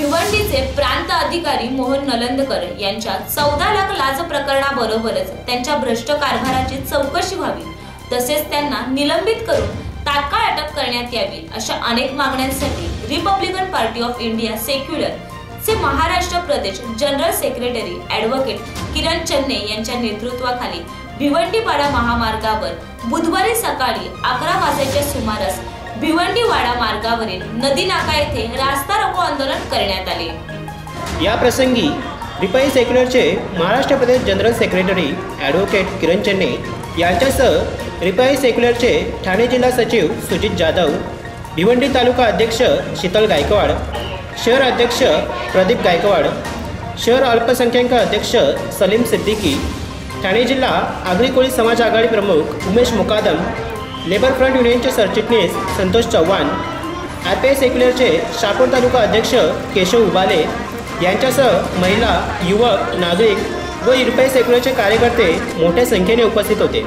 भिवंडीचे प्रांत अधिकारी मोहन नलंदकर यांच्या चौदा लाख लाच प्रकरणाबरोबरच त्यांच्या भ्रष्ट कारभाराची चौकशी व्हावी. तसेच त्यांना निलंबित करून तात्काळ अटक करण्यात यावी अशा अनेक मागण्यांसाठी Republican Party of India Secular चे महाराष्ट्र प्रदेश general secretary advocate Kiran Channe यांच्या नेतृत्वाखाली भिवंडीपाडा महामार्गावर बुधवारी सकाळी अकरा वाजेच्या सुमारास भिवंडीवाडा मार्गावरील नदी नाका येथे रास्ता रोको आंदोलन करण्यात आले. या प्रसंगी रिपाई सेक्युलरचे महाराष्ट्र प्रदेश general secretary advocate Kiran Channe यांच्यासह रिपाई सेक्युलरचे ठाणे जिल्हा सचिव सुजित जाधव भिवंडी तालुका अध्यक्ष शीतल गायकवाड शहर अध्यक्ष प्रदीप गायकवाड शहर अल्पसंख्याक अध्यक्ष सलीम सिद्दीकी ठाणे जिल्हा आगरी कोळी समाज आघाडी प्रमुख उमेश मुकादम लेबर फ्रंट युनियनचे सरचिटणीस संतोष चव्हाण आय पी सेक्युलरचे शापूर तालुका अध्यक्ष केशव उबाले यांच्यासह महिला युवक नागरिक व युरोपीय सेक्युलरचे कार्यकर्ते मोठ्या संख्येने उपस्थित होते.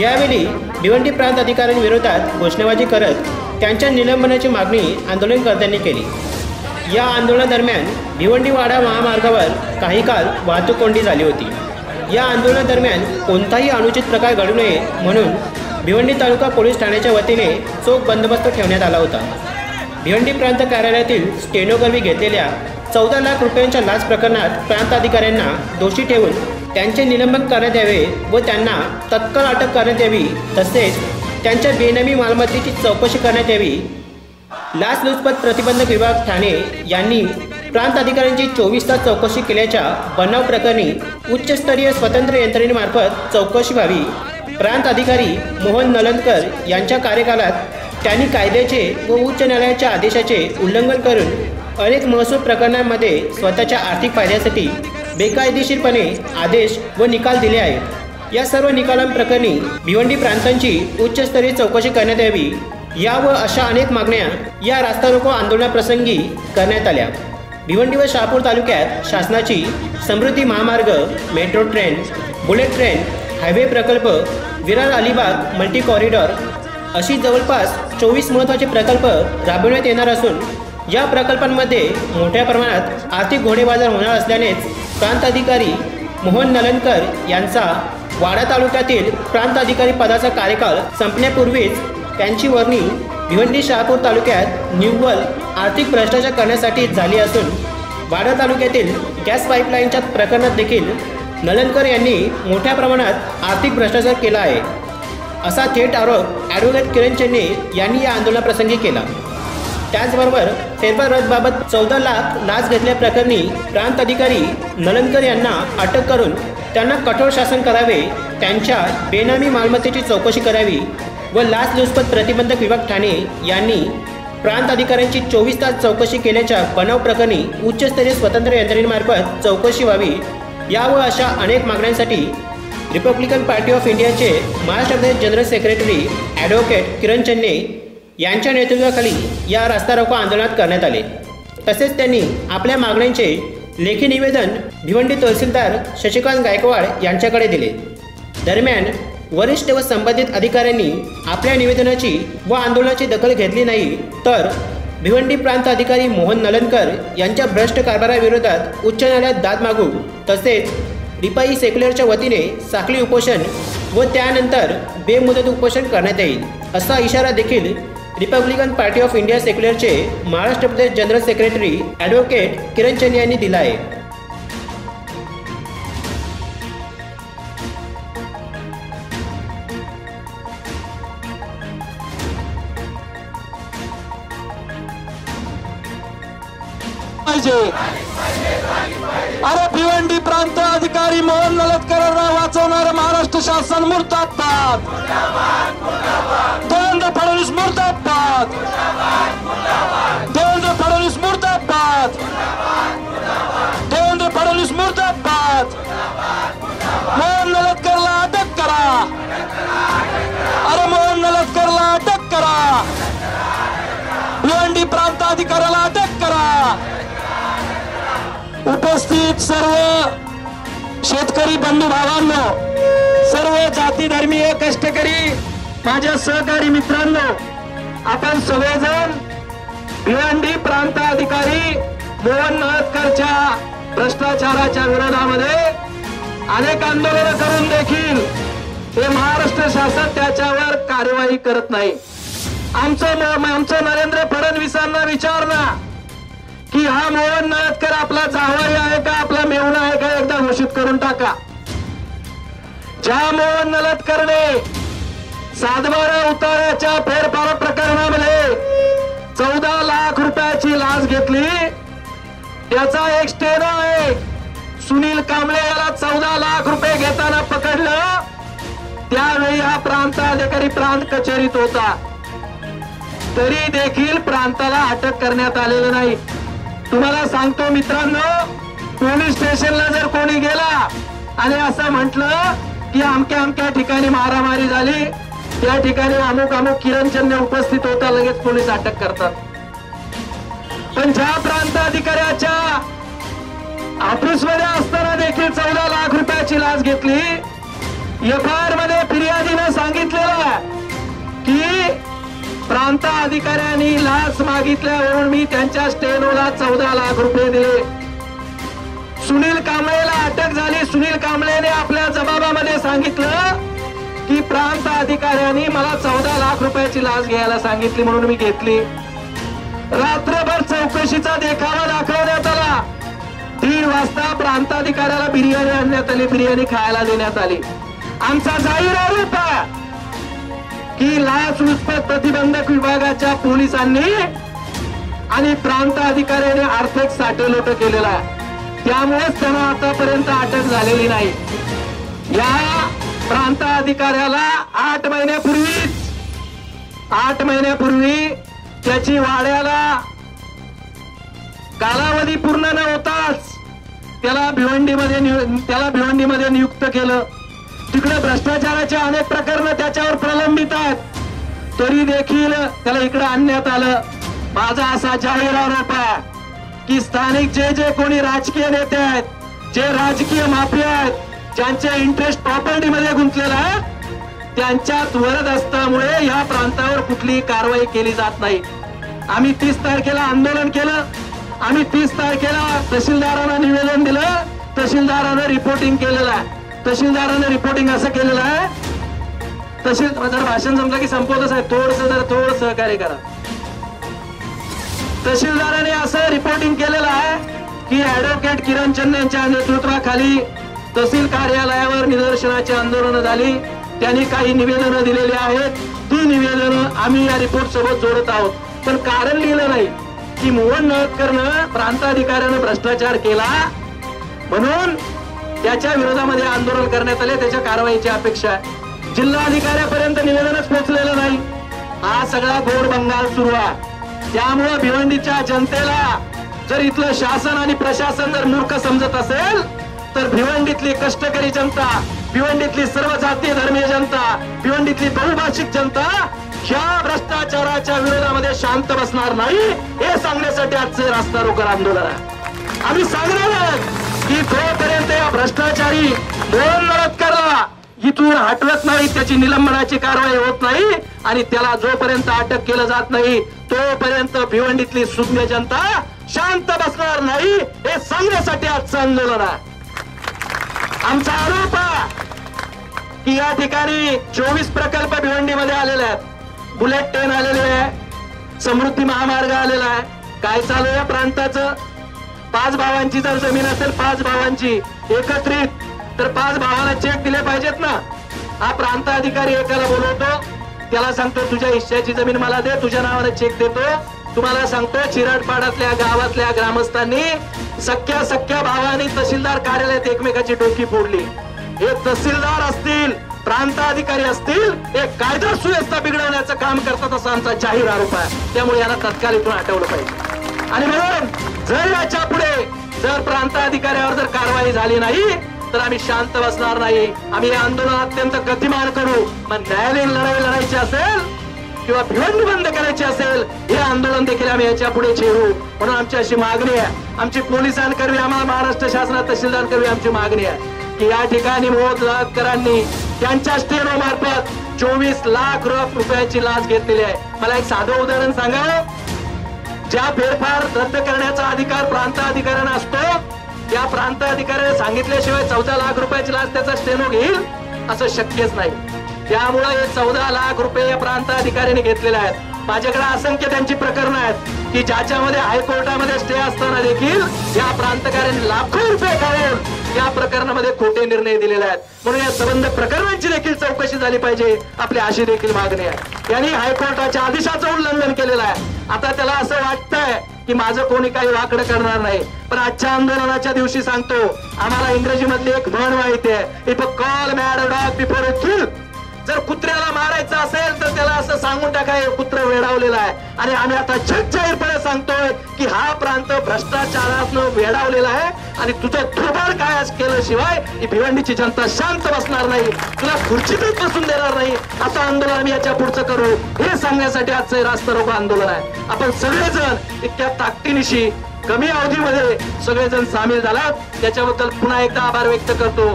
यावेळी भिवंडी प्रांत अधिकाऱ्यांविरोधात घोषणाबाजी करत त्यांच्या निलंबनाची मागणी आंदोलनकर्त्यांनी केली. या आंदोलनादरम्यान भिवंडीवाडा महामार्गावर काही काळ वाहतूक कोंडी झाली होती. या आंदोलनादरम्यान कोणताही अनुचित प्रकार घडू नये म्हणून भिवंडी तालुका पोलीस ठाण्याच्या वतीने चोख बंदोबस्त ठेवण्यात आला होता. भिवंडी प्रांत कार्यालयातील स्टेनोगर्वी घेतलेल्या चौदा लाख रुपयांच्या लाच प्रकरणात प्रांत अधिकाऱ्यांना दोषी ठेवून त्यांचे निलंबन करण्यात यावे व त्यांना तत्काळ अटक करण्यात यावी तसेच त्यांच्या बेनामी मालमत्तेची चौकशी करण्यात यावी. लाचलुचपत प्रतिबंधक विभाग ठाणे यांनी प्रांत अधिकाऱ्यांची चोवीस तास चौकशी केल्याच्या बनाव प्रकरणी उच्चस्तरीय स्वतंत्र यंत्रणेमार्फत चौकशी व्हावी. प्रांत अधिकारी मोहन नलंदकर यांच्या कार्यकालात त्यांनी कायद्याचे व उच्च न्यायालयाच्या आदेशाचे उल्लंघन करून अनेक महसूल प्रकरणांमध्ये स्वतःच्या आर्थिक फायद्यासाठी बेकायदेशीरपणे आदेश व निकाल दिले आहेत. या सर्व निकालांप्रकरणी भिवंडी प्रांतांची उच्चस्तरीय चौकशी करण्यात यावी या व अशा अनेक मागण्या या रास्ता रोको आंदोलनाप्रसंगी करण्यात आल्या. भिवंडी व शहापूर तालुक्यात शासनाची समृद्धी महामार्ग metro train bullet train highway प्रकल्प विरार अलिबाग मल्टी कॉरिडॉर अशी जवळपास चोवीस महत्त्वाचे प्रकल्प राबविण्यात येणार असून या प्रकल्पांमध्ये मोठ्या प्रमाणात आर्थिक घोडेबाजार होणार असल्यानेच प्रांत अधिकारी मोहन नलनकर यांचा वाडा तालुक्यातील प्रांत अधिकारी पदाचा कार्यकाळ संपण्यापूर्वीच त्यांची वर्णी भिवंडी शहापूर तालुक्यात निव्वळ आर्थिक भ्रष्टाचार करण्यासाठी झाली असून वाडा तालुक्यातील गॅस पाईपलाईनच्या प्रकरणात देखील नलनकर यांनी मोठ्या प्रमाणात आर्थिक भ्रष्टाचार केला आहे. असा थेट आरोप ॲडव्होकेट किरण चेन्ने यांनी या आंदोलनाप्रसंगी केला. त्याचबरोबर फेरफार रद्दबाबत चौदा लाख लाच घेतल्याप्रकरणी प्रांत अधिकारी नलनकर यांना अटक करून त्यांना कठोर शासन करावे त्यांच्या बेनामी मालमत्तेची चौकशी करावी व लाचलुचपत प्रतिबंधक विभाग ठाणे यांनी प्रांत अधिकाऱ्यांची चोवीस तास चौकशी केल्याच्या बनाव प्रकरणी उच्चस्तरीय स्वतंत्र यंत्रणेमार्फत चौकशी व्हावी या व अशा अनेक मागण्यांसाठी रिपब्लिकन पार्टी ऑफ इंडियाचे महाराष्ट्र प्रदेश general secretary advocate Kiran Channe यांच्या नेतृत्वाखाली या रस्ता रोको आंदोलनात करण्यात आले. तसेच त्यांनी आपल्या मागण्यांचे लेखी निवेदन भिवंडी तहसीलदार शशिकांत गायकवाड यांच्याकडे दिले. दरम्यान वरिष्ठ व संबंधित अधिकाऱ्यांनी आपल्या निवेदनाची व आंदोलनाची दखल घेतली नाही तर भिवंडी प्रांत अधिकारी मोहन नलनकर यांच्या भ्रष्ट कारभाराविरोधात उच्च न्यायालयात दाद मागू तसेच रिपाई सेक्युलरच्या वतीने साखळी उपोषण व त्यानंतर बेमुदत उपोषण करण्यात येईल असा इशारा देखील रिपब्लिकन पार्टी ऑफ इंडिया सेक्युलरचे महाराष्ट्र प्रदेश general secretary advocate Kiran Chand यांनी दिला आहे. पाहिजे. अरे भिवंडी प्रांत अधिकारी मोहन ललतकरांना वाचवणार महाराष्ट्र शासन मुर्तात दोन फडणवीस सर्व शेतकरी बंधू भावांनो सर्व जाती धर्मीय कष्टकरी माझ्या सहकारी मित्रांनो आपण सगळेजण भिवंडी प्रांत अधिकारी मोहन नळदकरच्या भ्रष्टाचाराच्या विरोधामध्ये अनेक आंदोलनं करून देखील हे महाराष्ट्र शासन त्याच्यावर कार्यवाही करत नाही. आमचं आमचं नरेंद्र फडणवीसांना विचारणा. की हा मोहन नळदकर आपला जावई आहे का आपला मेहुणा आहे का एकदा घोषित करून टाका. ज्या मोहन नलतकरने सातबारा उताराच्या फेरफार प्रकरणामध्ये चौदा लाख रुपयाची लाच घेतली त्याचा एक स्टेनो आहे. सुनील कांबळे याला चौदा लाख रुपये घेताना पकडलं त्यावेळी हा प्रांताधिकारी प्रांत कचेरीत होता. तरी देखील प्रांताला अटक करण्यात आलेलं नाही. तुम्हाला सांगतो मित्रांनो पोलीस स्टेशनला जर कोणी गेला आणि असं म्हटलं की अमक्या अमक्या ठिकाणी मारामारी झाली त्या ठिकाणी अमुक अमुक किरणचंद उपस्थित होता लगेच पोलीस अटक करतात. पण ज्या प्रांत अधिकाऱ्याच्या असताना देखील चौदा लाख रुपयाची लाच घेतली एफ आय आरमध्ये फिर्यादीनं सांगितलेलं प्रांत अधिकाऱ्यांनी लाच मागितल्यावरून मी त्यांच्या स्टेनोला चौदा लाख रुपये दिले. सुनील कांबळेला अटक झाली. सुनील कांबळेने आपल्या जबाबामध्ये सांगितलं की प्रांत अधिकाऱ्यांनी मला चौदा लाख रुपयाची लाच घ्यायला सांगितली म्हणून मी घेतली. रात्रभर चौकशीचा देखावा दाखवण्यात आला. दीड वाजता प्रांताधिकाऱ्याला बिर्याणी आणण्यात आली. बिर्याणी खायला देण्यात आली. आमचा जाहीर आरोप आहे. की लाचलुचपत प्रतिबंधक विभागाच्या पोलिसांनी आणि प्रांत अधिकाऱ्याने आर्थिक साठेलोट केलेला आहे. त्यामुळेच त्यांना आतापर्यंत अटक झालेली नाही. या प्रांत अधिकाऱ्याला आठ महिन्यापूर्वीच आठ महिन्यापूर्वी त्याची वाड्याला कालावधी पूर्ण न होताच त्याला भिवंडीमध्ये नियु- त्याला भिवंडीमध्ये नियुक्त केलं. तिकडे भ्रष्टाचाराचे अनेक प्रकरण त्याच्यावर प्रलंबित आहेत. तरी देखील त्याला इकडे आणण्यात आलं. माझा असा जाहीर आरोप आहे की स्थानिक जे जे कोणी राजकीय नेते आहेत जे राजकीय माफिया आहेत ज्यांचे इंटरेस्ट प्रॉपर्टीमध्ये गुंतलेला आहे त्यांच्यात वरद असल्यामुळे या प्रांतावर कुठलीही कारवाई केली जात नाही. आम्ही तीस तारखेला आंदोलन केलं. आम्ही तीस तारखेला तहसीलदारांना निवेदन दिलं. तहसीलदारानं रिपोर्टिंग केलेलं आहे. तहसीलदाराने रिपोर्टिंग असं केलेलं आहे. तहसील जर भाषण संपलं की संपवतच आहे थोडस जर थोडं सहकार्य करा. तहसीलदाराने असं रिपोर्टिंग केलेलं आहे की ऍडव्होकेट किरण चंद यांच्या नेतृत्वाखाली तहसील कार्यालयावर निदर्शनाची आंदोलनं झाली. त्यांनी काही निवेदनं दिलेली आहेत. ती निवेदनं आम्ही या रिपोर्ट सोबत जोडत आहोत. पण कारण लिहिलं नाही की मोहन नळदकरनं प्रांताधिकाऱ्यानं भ्रष्टाचार केला. म्हणून त्याच्या विरोधामध्ये आंदोलन करण्यात आले त्याच्या कारवाईची अपेक्षा आहे. जिल्हाधिकाऱ्यापर्यंत निवेदनच पोहोचलेलं नाही. हा सगळा गोड बंगाल सुरू आहे. त्यामुळं भिवंडीच्या जनतेला जर इथलं शासन आणि प्रशासन जर मूर्ख समजत असेल तर भिवंडीतली कष्टकरी जनता भिवंडीतली सर्व जातीय धर्मीय जनता भिवंडीतली बहुभाषिक जनता ह्या भ्रष्टाचाराच्या विरोधामध्ये शांत बसणार नाही हे सांगण्यासाठी आजचं रास्ता रोकर आंदोलन आहे. आम्ही सांगणार आहोत. की जोपर्यंत या भ्रष्टाचारी दोन बलात्काराला इथून हटवत नाही त्याची निलंबनाची कारवाई होत नाही आणि त्याला जोपर्यंत अटक केलं जात नाही तोपर्यंत भिवंडीतली सुज्ञ जनता शांत बसणार नाही हे सांगण्यासाठी आजचं आंदोलन आहे आमचा आरोप की या ठिकाणी चोवीस प्रकल्प भिवंडीमध्ये आलेले आहेत. बुलेट ट्रेन आलेले आहे समृद्धी महामार्ग आलेला आहे. काय चालू आहे या प्रांताचं? पाच भावांची जर जमीन असेल पाच भावांची एकत्रित तर पाच भावाला चेक दिले पाहिजेत ना. हा प्रांत अधिकारी एकाला बोलवतो त्याला सांगतो तुझ्या हिश्श्याची जमीन मला दे तुझ्या नावाने चेक देतो. तुम्हाला सांगतो चिराडपाडातल्या गावातल्या ग्रामस्थांनी सख्या सख्या भावानी तहसीलदार कार्यालयात एकमेकाची डोकी फोडली. हे तहसीलदार असतील प्रांत अधिकारी असतील हे कायदा सुव्यवस्था बिघडवण्याचं काम करतात असा आमचा जाहीर आरोप आहे. त्यामुळे याला तत्काल इथून हटवलं पाहिजे. आणि म्हणून जर याच्यापुढे जर प्रांत अधिकाऱ्यावर जर कारवाई झाली नाही तर आम्ही शांत बसणार नाही. आम्ही हे आंदोलन अत्यंत गतिमान करू. मग न्यायालयीन लढाई लढायची असेल किंवा भिवंडी बंद करायची असेल हे आंदोलन देखील आम्ही याच्यापुढे छेडू. म्हणून आमची अशी मागणी आहे. आमची पोलिसांकरवी आम्हाला महाराष्ट्र शासनात तहसीलदारकरवी आमची मागणी आहे की या ठिकाणी मोद लाखकरांनी त्यांच्या स्टेनो मार्फत चोवीस लाख रुपयाची लाच घेतलेली आहे. मला एक साधं उदाहरण सांगा. ज्या फेरफार रद्द करण्याचा अधिकार प्रांत अधिकाऱ्यांना असतो त्या प्रांत अधिकाऱ्याने सांगितल्याशिवाय चौदा लाख रुपयाची लाच त्याचा स्टेनो घेईल असं शक्यच नाही. त्यामुळे हे चौदा लाख रुपये या प्रांत अधिकाऱ्यांनी घेतलेले आहेत. माझ्याकडे असंख्य त्यांची प्रकरणं आहेत. की ज्याच्यामध्ये हायकोर्टामध्ये स्टे असताना देखील या प्रांतकाऱ्यांनी लाखो रुपये काढून या प्रकरणामध्ये खोटे निर्णय दिलेले आहेत. म्हणून या संबंध प्रकरणांची देखील चौकशी झाली पाहिजे. आपली अशी देखील मागणी आहे. यांनी हायकोर्टाच्या आदेशाचं उल्लंघन केलेलं आहे. आता त्याला असं वाटतंय की माझं कोणी काही वाकडं करणार नाही. पण आजच्या आंदोलनाच्या दिवशी सांगतो आम्हाला इंग्रजीमधली एक म्हण माहिती आहे. If call mad dog before kill जर कुत्र्याला मारायचं असेल तर त्याला असं सांगून टाकाय कुत्र वेडावलेला आहे. आणि आम्ही आता जाहीरपणे सांगतोय की हा प्रांत भ्रष्टाचारातनं वेडावलेला आहे. आणि तुझं थोबाड काय केलं केल्याशिवाय ही भिवंडीची जनता शांत बसणार नाही. तुला खुर्चीतच बसून देणार नाही. असं आंदोलन आम्ही याच्या पुढचं करू. हे सांगण्यासाठी आजचं हे रास्ता रोको आंदोलन आहे. आपण सगळेजण इतक्या ताकदीनिशी कमी अवधीमध्ये सगळेजण सामील झालात. त्याच्याबद्दल पुन्हा एकदा आभार व्यक्त करतो.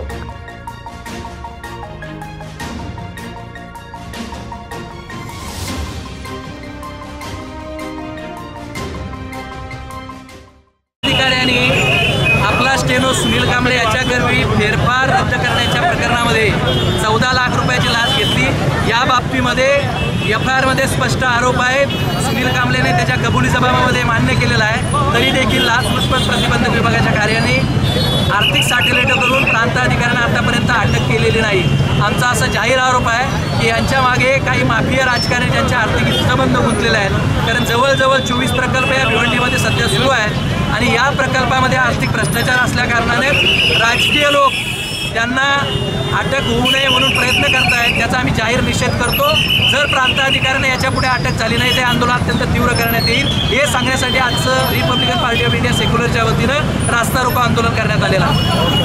सुनील कांबळे याच्याकरवी फेरफार रद्द करण्याच्या प्रकरणामध्ये चौदा लाख रुपयाची लाच घेतली. या बाबतीमध्ये एफ आय आरमध्ये स्पष्ट आरोप आहे सुनील कांबळेने त्याच्या कबुली सभामध्ये मान्य केलेला आहे. तरी देखील लाचलुचपत प्रतिबंधक विभागाच्या कार्याने आर्थिक साठेलेटं करून प्रांत अधिकाऱ्यांना आतापर्यंत अटक केलेली नाही. आमचा असा जाहीर आरोप आहे की यांच्या मागे काही माफिया राजकारणी ज्यांच्या आर्थिक संबंध गुंतलेले आहेत. कारण जवळजवळ चोवीस प्रकल्प या भिवंडीमध्ये सध्या सुरू आहेत. आणि या प्रकल्पामध्ये आर्थिक भ्रष्टाचार असल्याकारणाने राजकीय लोक त्यांना अटक होऊ नये म्हणून प्रयत्न करत आहेत त्याचा आम्ही जाहीर निषेध करतो. जर प्रांताधिकाऱ्यांना याच्यापुढे अटक झाली नाही ते आंदोलन अत्यंत तीव्र करण्यात येईल. हे सांगण्यासाठी आजचं रिपब्लिकन पार्टी ऑफ इंडिया सेक्युलरच्या वतीनं रास्ता रोको आंदोलन करण्यात आलेलं आहे.